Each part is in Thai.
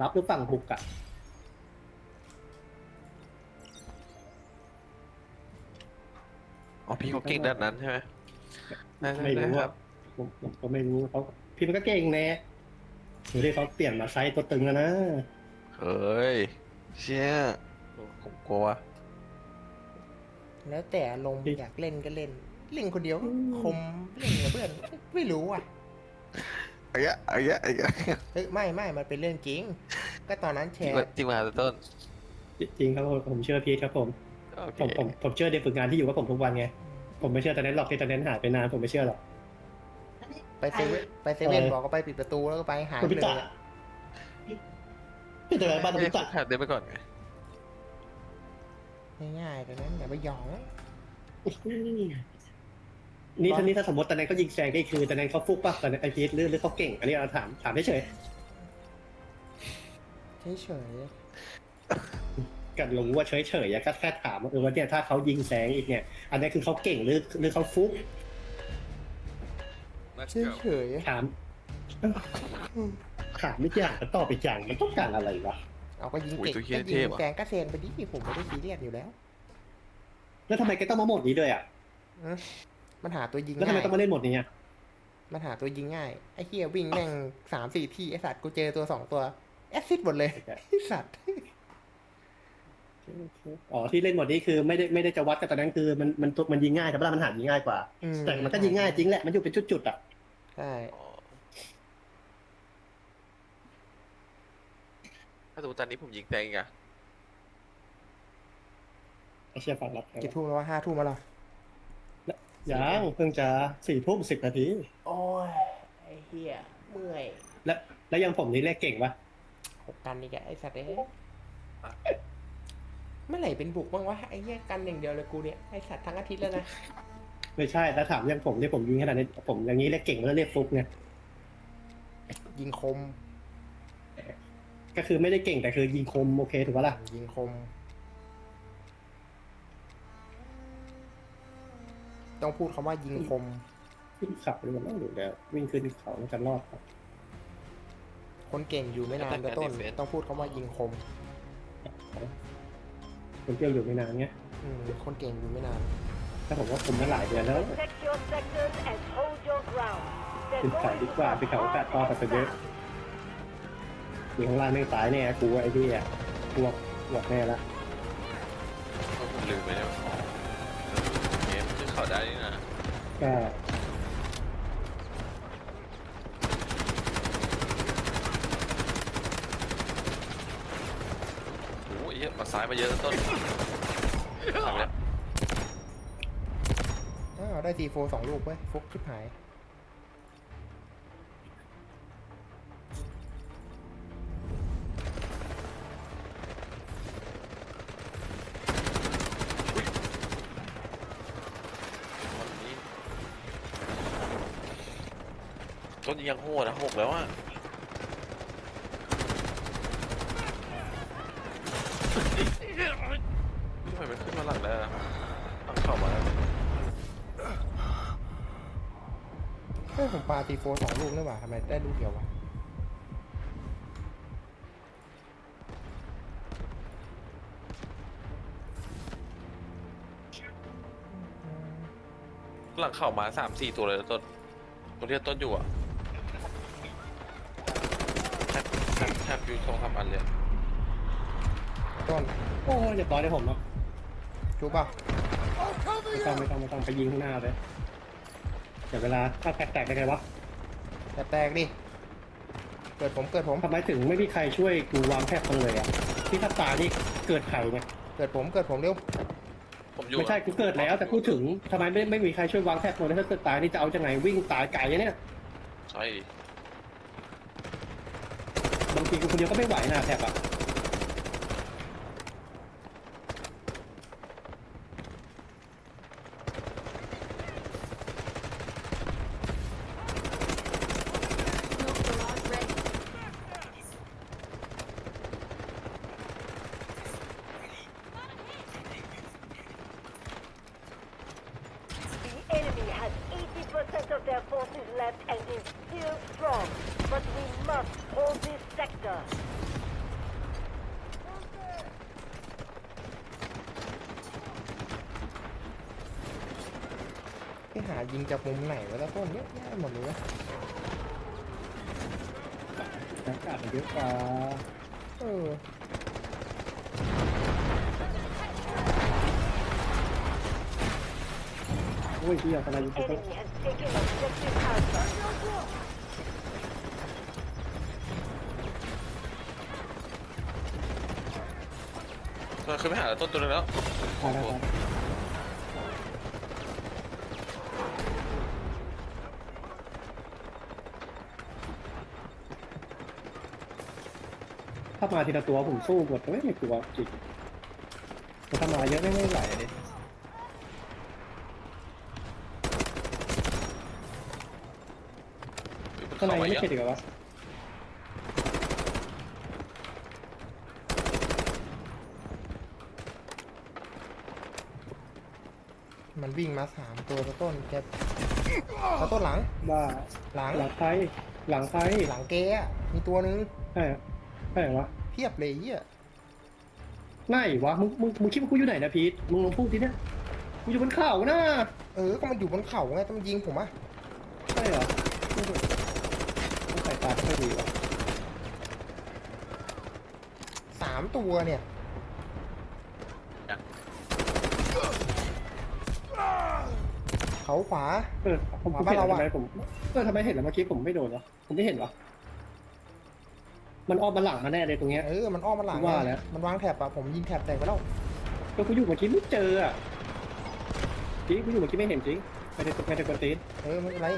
รับหรือฝั่งบุกอะอ๋อพี่เขาเก่งด้านนั้นใช่ไหมได้ได้ไม่ได้รู้คอะรับผมผมก็ไม่รู้เขาพี่มันก็เก่งแน่หรือที่เขาเปลี่ยนมาไซส์ตัวตึงแล้วนะเฮ้ยเชี่ยผมกลัว แล้วแต่อารมณ์อยากเล่นก็เล่น เล่นคนเดียวก็คมเล่นกับเพื่อน ไม่รู้อะ ไอ้ยะไอ้ยะไอ้ยะเฮ้ยไม่ไม่มันเป็นเรื่องจริง ก็ตอนนั้นแชจริงร์ว่าจริงมาต้นจริงครับผมผมเชื่อพีทครับผมโอเคผมผมผมเชื่อเด็กฝึกงานที่อยู่กับผมทุกวันไงผมไม่เชื่อตอนนั้นหรอกที่ตอนนั้นหายไปนานผมไม่เชื่อหรอก ไปเซเว่นไปเซเว่นเออ บอกก็ไปปิดประตูแล้วก็ไปหายคุณไปพิเลตะยพี่จะไปบ้านคุณไม่พิได้ตะขาดเดินไปก่อนไงง่ายๆตอนนั้นอย่าไปหยอง นี่ท่านี้ถ้าสมมติตอนนั้นเขายิงแซงก็คือตอนนั้นเขาฟุกป่ะตอนนั้นไอพีทหรือหรือเขาเก่ง อันนี้เราถามถามเฉยเฉยๆกันรู้ว่าเฉยๆอะก็แค่ถามว่าเออว่าเนี่ยถ้าเขายิงแซงอีกเนี่ย อันนี้คือเขาเก่งหรือหรือเขาฟุกๆเฉยเฉยถามถามไม่อย่างแต่ตอบไปอย่างมันต้องการอะไรวะๆเอาก็ยิงอุ้ยเก่งตัวเฮียก็เทยิพงอะแกงก็เซนไปดิผมไม่ได้ซีเรียสอยู่แล้ว แล้วทำไมแกต้องมาโหมดนี้ด้วยอะอื มมันหาตัวยิงแล้วทำไมง่ายต้องมาเล่นโหมดนี้อะมันหาตัวยิงง่ายไอ้เฮียวิ่งแม่งสามสี่ที่ไอ้สัตว์กูเจอตัวสองตัวแอสซิดหมดเลยไอ้สัตว์อ๋อที่เล่นโหมดนี้คือไม่ได้ไม่ได้จะวัดกับตอนนั้นคือมันมันมันยิงง่ายแต่ว่ามันหายิงง่ายกว่าอืแต่มันก็ยิงง่ายจริงแหละมันอยู่เป็นจุดๆอะใช่อ๋อถ้าสมมติตอนนี้ผมยิงแตงอีกอะไอเชียฟังรับกี่ทุ่มแล้ววะห้าทุ่มแล้วเหรอ ยังเพิ่งจะสี่ทุ่มสิบนาที โอ้ย ไอ้เฮียเมื่อยและแล้วอยังผมนี่เลขเก่งปะหกกันอีกอะไอ้สัตว์เอ้ยเมื่อไหร่เป็นบุกบ้างวะไอ้เหี้ยกันอย่างเดียวเลยกูเนี่ยไอ้สัตว์ทั้งอาทิตย์แล้วนะไม่ใช่แล้วถามอยังผมเนี่ยผมยิงขนาดนี้ผมอย่างนี้เลขเก่งแล้วเลขฟุกเนี่ยยิงคม ก็คือไม่ได้เก่งแต่คือยิงคมโอเคถูกปะล่ะยิงคม ต้องพูดคำว่ายิงคม ขึ้นเขาเลยมันต้องอยู่แล้ววิ่งขึ้นเขาแล้วจะรอดครับคนเก่งอยู่ไม่นานก็ต้น ต้องพูดคำว่ายิงคมคนเที่ยวอยู่ไม่นานเงี้ยอืมคนเก่งอยู่ไม่นาน ถ้าผมว่าคุมมาหลายเดือนแล้ว Protect your sectors and hold your ground. They're ขึ้นเขา going ดี to กว่าไป drop เขาโอกาสต่อ bombs ไป and เยอะ fast. อยู่ข้างล่างแม่งตายแน่กูไอ้ที่อะพวกพวกแน่ละผมลืมไปแก็โอ้ยเยอะมาซ้ายมาเยอะต้นทำแล้วอ้าวได้ทีโฟสองลูกเว้ยฟุกชิบหาย ยังโหดนะหกแล้วอะทำไมมันขึ้นมาหลังแล้วอะต้องเข้ามาแล้วเฮ้ยผมปาทีโฟสองลูกนี่หว่าทำไมได้ลูกเดียววะหลังเข้ามาสามสี่ตัวเลยนะต้นตัวที่ต้นอยู่อะแทบแทบแทบอยู่สองสามอันเลยต้นโอ้ยเรียบร้อยเลยผมเนาะจูบเปล่าไม่ต้องไม่ต้องไม่ต้องไปยิงข้างหน้าเลยเดี๋ยวเวลาถ้าแตกแตกได้ไงวะแต่แตกดิ เกิดผมเกิดผม ทำไมถึงไม่มีใครช่วยกูวางแทบกันเลยอะที่ถ้าตายนี่เกิดไข่เนี่ยเกิดผมเกิดผมเร็ว ผมอยู่ไม่ใช่กูเกิดแล้วแต่พูดถึงทำไมไม่ไม่มีใครช่วยวางแทบคนถ้าเกิดตายนี่จะเอาจากไหนวิ่งตายไก่เนี่ย ใช่ดิบางที กูคนเดียวก็ไม่ไหวนะแทบอะ their forces left and is still strong, but we must hold this sector. ไปหายิงจากมุมไหนวะแล้วพวกนี้ยง่ายหมดเลยวะอากาศมันเยอะกว่าเอออุ้ยเฮียอะไรยู่ตง Enemy has taken objective Alpha. มันขึ้นไปหาต้นตัวนึงแล้วอ่านะครับถ้ามาทีละตัวผมสู้หมดไม่ไม่กลัวจริงแต่ถ้ามาเยอะไม่ไม่ไหวเลย ข้างในเข้ามาไม่เยอะเข็ดอีกเหรอวะมันวิ่งมาสามตัวแล้วต้นแกแล้วต้นหลังว่าหลัง หลังไฟหลังไฟหลังเกอะมีตัวนึงใช่ใช่เหรอวะเพียบเลยอ้เหี้ยไหนวะมึงมึงมึงคิดว่ากูอยู่ไหนนะพีทมึงลองพูดทีเนี่ยกูอยู่บนเขานะเออ ก็มันอยู่บนเขาไงแต่มันยิงผมอะ ใช่เหรอต้องใส่ตาไม่ค่อยดีวะ สาม ตัวเนี่ยเขาขวา เออผมขวาผมบ้านเห็นเราแล้วอะทำไมผมเออทำไมเห็นแล้วเมื่อกี้ผมไม่โดนวะผมไม่เห็นวะมันอ้อมมาหลังมาแน่เลยตรงเนี้ย เออ มันอ้อมมาหลังว่าไงแล้ว มันวางแถบอะผมยิงแถบแตกไปแล้วก็กูอยู่เมื่อกี้ไม่เจออะจริงกูอยู่เมื่อกี้ไม่เห็นจริงไม่ได้ไม่ได้กวนตีนเออไม่เป็นไร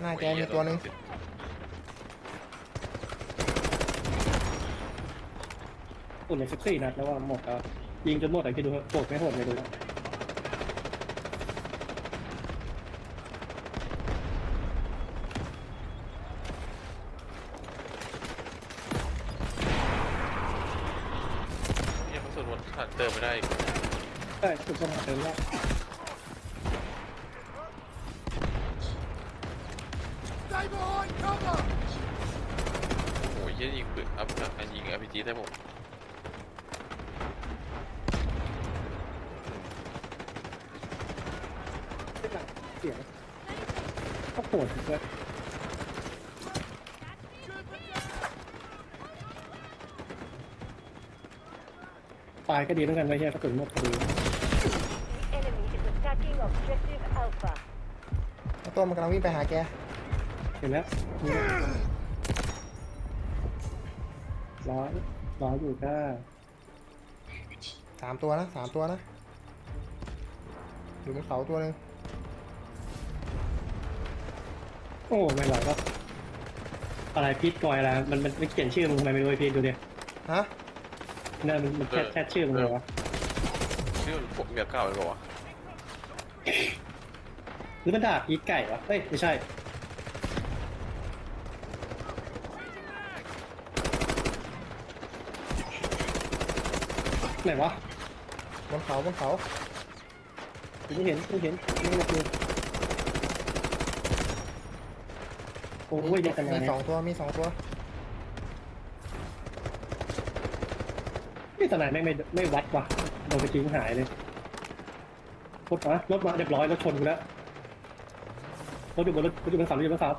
หน้าแกมีตัวหนึ่งอุ่นเลยสิบสี่นัดแล้วว่าหมดแล้วยิงจนหมดอะคิดดูเถอะโหดไม่โหดไม่รู้อะยังไม่สุดวันขาดเติมไม่ได้อีกใช่ถูกต้องหาเติมแล้ว โอ้ยยี่ยิงปืนอัพอันยิงอ p พีจีได้ผม เสียงก็โหดเลย ตายก็ดีแล้วกันไว้เฮียกระสุนหมดพอดี The enemy is attacking objective Alpha. แล้วต้นมันกำลังวิ่งไปหาแก เห็นแล้วนี่นะร้อยร้อยอยู่ก็สามตัวนะสามตัวนะ อยู่บนเขาตัวหนึ่งโอ้ไม่ไหวก็อะไรพีทกอยอะไรมันมันมันเขียนชื่อมึงทำไมไม่รู้ไอ้พีทดูดิฮะ เนี่ยมันมันแค่แค่ชื่อมึงเลยวะชื่อมันผมเมียเก่าเลยบอกว่าหรือมันด่าพีทไก่วะเฮ้ยไม่ใช่ไหนวะบนเขาบนเขาผมไม่เห็นไม่เห็นไม่เห็นเลยโอ้ยเด็กขนาดมีนี้สองตัวมีสองตัว นี่ทนายแม่งไม่ไม่วัดว่ะโดนไปทิ้งหายเลยรถมารถมาเรียบร้อยรถชนกูแล้วรถอยู่บนรถรถอยู่บนเขารถอยู่บนเขา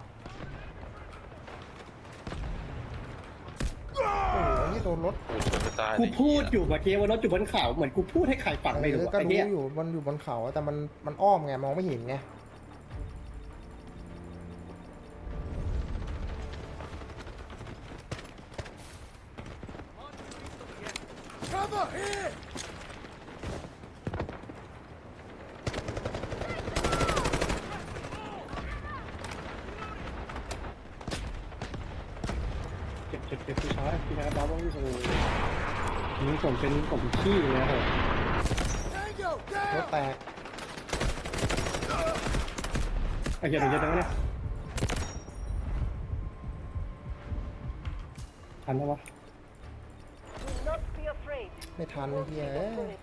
โอ้โหนี่โดนรถโอ้ยชนจะตายกูเลยพูดอยู่เมื่อกี้ว่ารถอยู่บนเขาเหมือนกูพูดให้ใครฟังไม่เอรู้ออะก็ไอ้รู้เนี้ยอยู่มันอยู่บนเขาแต่มันมันอ้อมไงมองไม่เห็นไง เจ็บเจ็บเจ็บพี่ชายพี่ชายบ้าบ้างโอ้โหนี่ผมเป็นผมขี้เลยนะโห รถแตก ไอ้เหี้ยเดี๋ยวจะได้เนี่ยทันแล้ววะ Do not be afraid. ไม่ทัน You ไอ้ won't เหี้ see ย the เอ้ย bullet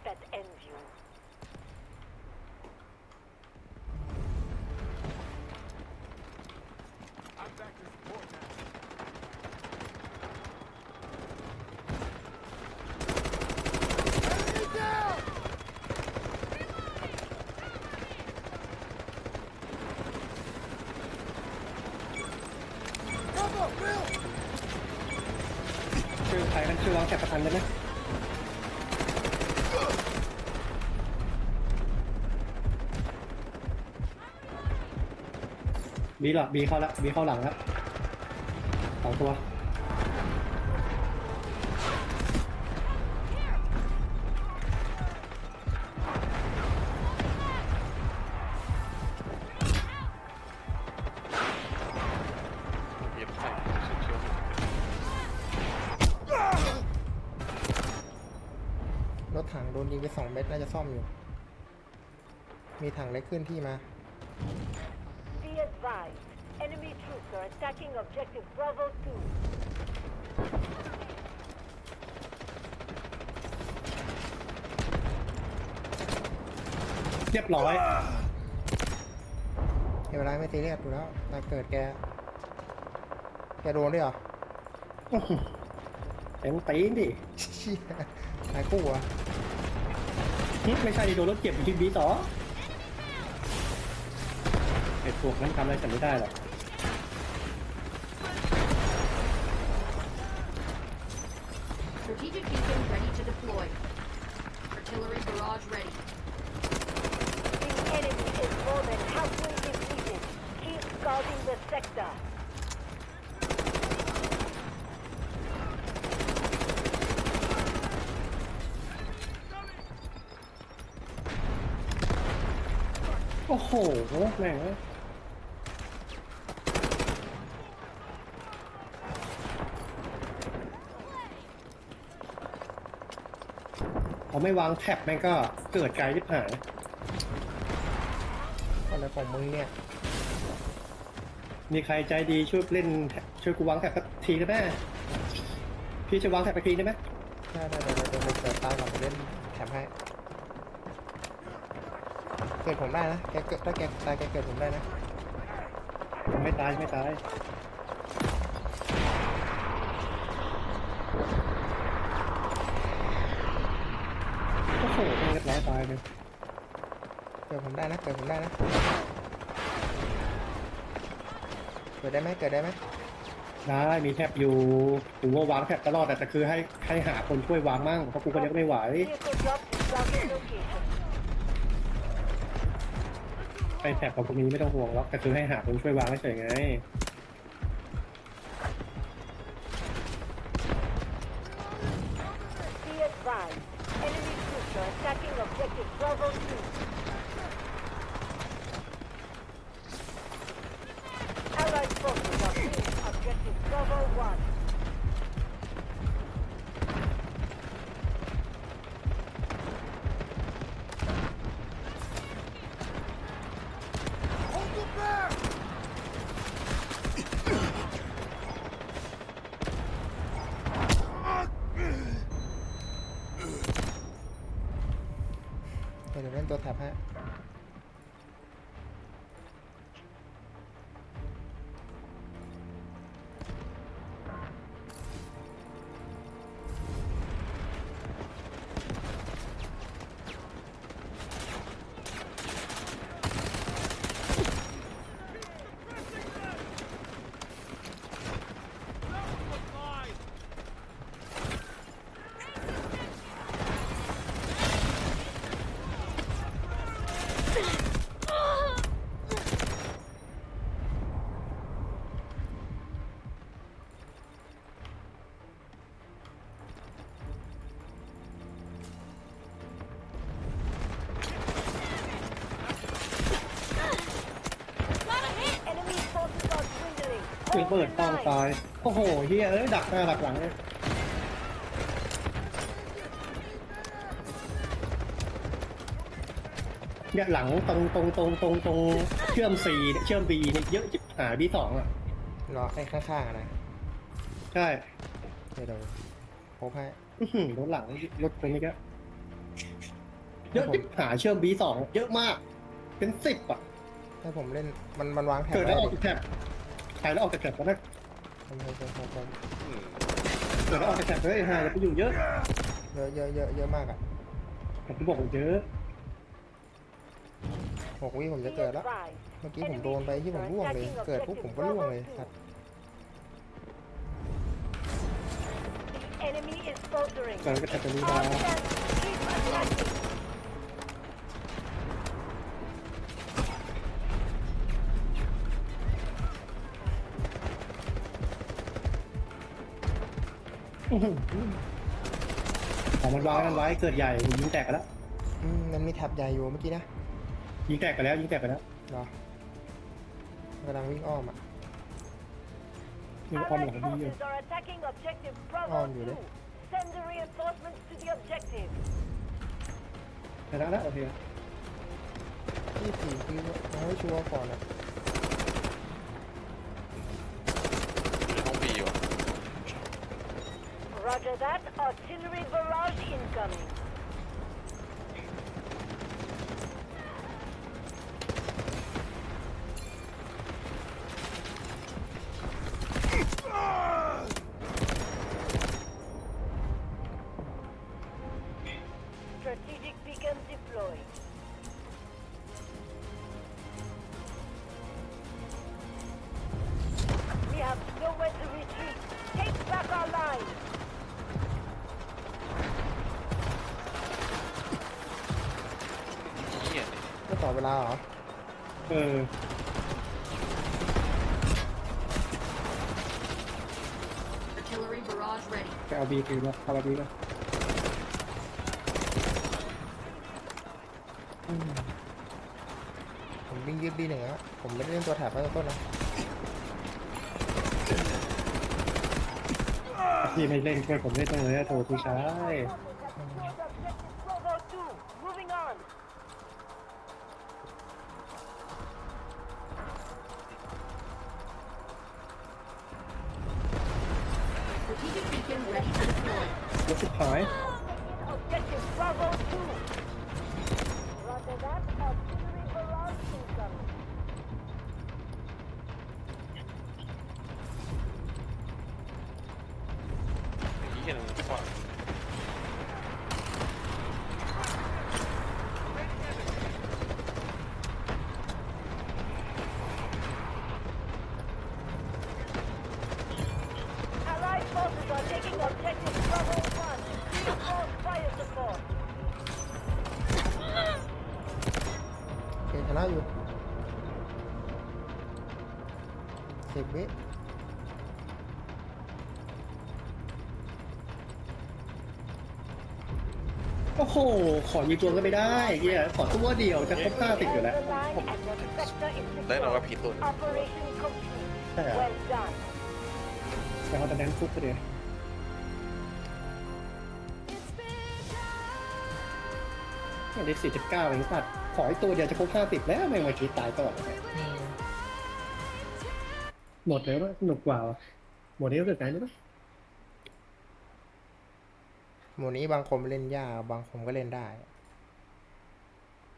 ทายกันคือวางแคปประกันเลยไหมบีหรอบีเข้าแล้วบีเข้าหลังแล้วสองตัว อมอยู่ มีถังเล็กขึ้นที่มา Be advised, enemy troops are attacking objective Bravo 2. เรียบร้อยเดี๋ยวไรไม่ซีเรียสดูแล้วแต่เกิดแก แกโดนด้วยเหรอเต็มตีนดิเชี่ยหายกู้เหรอะหึ ไม่ใช่ดิโดนรถเก็บอยู่ที่บีสองไอ้พวกนั้นทำอะไรฉันไม่ได้หรอก Strategic beacon ready to deploy. Artillery barrage ready. The enemy is more than halfway defeated. Keep guarding the sector. โอ้โหแม่งพอไม่วางแท็บแม่งก็เกิดไกลที่หายอะไรของมึงเนี่ย มีใครใจดีช่วยเล่นช่วยกูวางแท็บสักทีได้ไหมพี่จะวางแท็บไปทีได้ไหม ได้ได้ได้เดี๋ยวผมเกิดตามหลังไปเล่นแถมให้ เกิด ผมได้นะแกเกิดถ้าแกตายแกเกิดผมได้นะไม่ตายไม่ตายโอ้โหเรียบร้อยตายเลยเกิดผมได้นะเกิดผมได้นะเกิดได้ไหมเกิดได้ไหมได้มีแทบอยู่กูว่าวางแทบตลอดแต่คือให้ให้หาคนช่วยวางมั่งเพราะกูก็ยังไม่ไหว Vehicle dropped to target location. ไปแท็บกับพวกนี้ไม่ต้องห่วงหรอกแต่คือให้หาคนช่วยวางเฉยไง Be advised, enemy troops are attacking objective Bravo 2. Allied forces are freeing objective Bravo 1. เดี๋ย เปิด the ต้อง line. ตาย โอ้โหเฮียเอ้ยดักหน้าดักหลังเลยเนี่ยหลังตรงตรงตรงตรงตรงเชื่อมซีเนี่ยเชื่อมบีเนี่ยเยอะจิบหายบีสองอะรอไอ้ข้างๆอะนะใช่เดี๋ยวเดี๋ยวพบให้อื้อหือรถหลังรถตรงนี้ก็เยอะจิบหายเชื่อมบีสองเยอะมาก เป็นสิบอะ ให้ผมเล่นมันมันวางแถบเกิดไว้แล้วออกดิจากแถบ ตายแล้วออกจากแถบก็ได้ททำทำทำทำอืมเกิดแล้วออกจากแถบเลยฮะอย่าไปอยู่เยอะเยอะเยอะเยอะเยอะมากอะผมบอกผมเยอะหกวิผมจะเกิดแล้ว เมื่อกี้ผมโดนไปที่ผมร่วงเลย เกิดปุ๊บผมก็ร่วงเลยครับ Enemy is เกิล้วก็แถบนี้นะา ของมันวางกันไว้เกิดใหญ่ยิงแตกไปแล้วอืมมันมีแท็บใหญ่อยู่เมื่อกี้นะยิงแตกไปแล้วยิงแตกไปแล้วเหรอกำลังวิ่งอ้อมอะมีความห Allied ลังดีอยู่ forces are attacking objective Bravo On, dude. 2. Send the reinforcements to the objective. ชนะแล้วโอเค ที่สี่คือเอาให้ชัวร์ก่อนอะ Roger that. Artillery barrage incoming. 'Strategic beacon deployed. ลาเหรอ เออ Artillery barrage ready. ไปเอาบีคืนมาเอาบีมาผมวิ่งยืดบีหนึ่งแล้วผมไม่ได้เล่นตัวแท็บตั้งแต่ต้นนะพี่ไม่เล่นช่วยผมเล่นต้องเลยนะโถผู้ชาย เหี้ยมันขวาง Allied forces are taking objective Bravo 1. Reinforce fire support. โอเคชนะอยู่สิบวิ โอ้โห ขอยิงตัวก็ไม่ได้เฮียขอตัวเดียวจะครบห้าสิบอยู่แล้ว The line and the sector is ได้หน่อยว่า secured. ผิดตัว Operation complete. ใช่เหรอ Well done. แต่เขาจะแดนฟุกก็เดียวอันนี้สี่สิบเก้าเองสัตว์ขอให้ตัวเดียวจะครบห้าสิบแล้วไม่มาคิดตายก่อนเลยอืมหมดแล้วว่าสนุกกว่าวะหมดนี้รู้สึกไงรู้ปะ หมู่นี้บางคนเล่นยากบางคนก็เล่นได้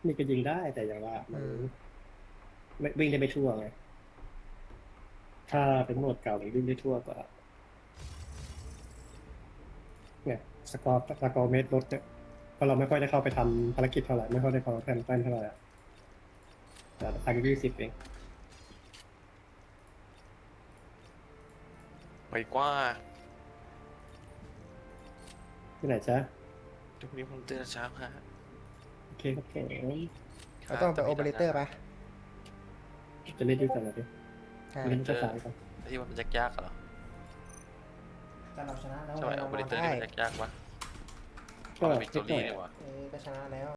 นี่ก็ยิงได้แต่อย่างว่ามันอืมไม่วิ่งได้ไม่ทั่วไง ถ้าเป็นโหมดเก่านี่วิ่งได้ทั่วกว่าเนี่ยสกอร์สกอร์เมตรลดเนี่ยเพราะเราไม่ค่อยได้เข้าไปทำภารกิจเท่าไหร่ไม่ค่อยได้เข้าแพนแพนเท่าไหร่อะแต่อายุยี่สิบเองไปกว่า ที่ไหนจ๊ะทุกนี้ผมตื่นเช้าฮะโอเคโอเคเราต้องไปโอเปอเรเตอร์ปะจะเล่นดีกันหน่อยดิใช่เล่นจะสายก่อนที่ว่ามันยากๆเหรอแต่เราชนะแล้วใช่ไหมโอเปอเรเตอร์นี่มันยากๆวะก็มันมีนิตัดวหน่รีอยนี่หว่าเออก็ชนะแล้ว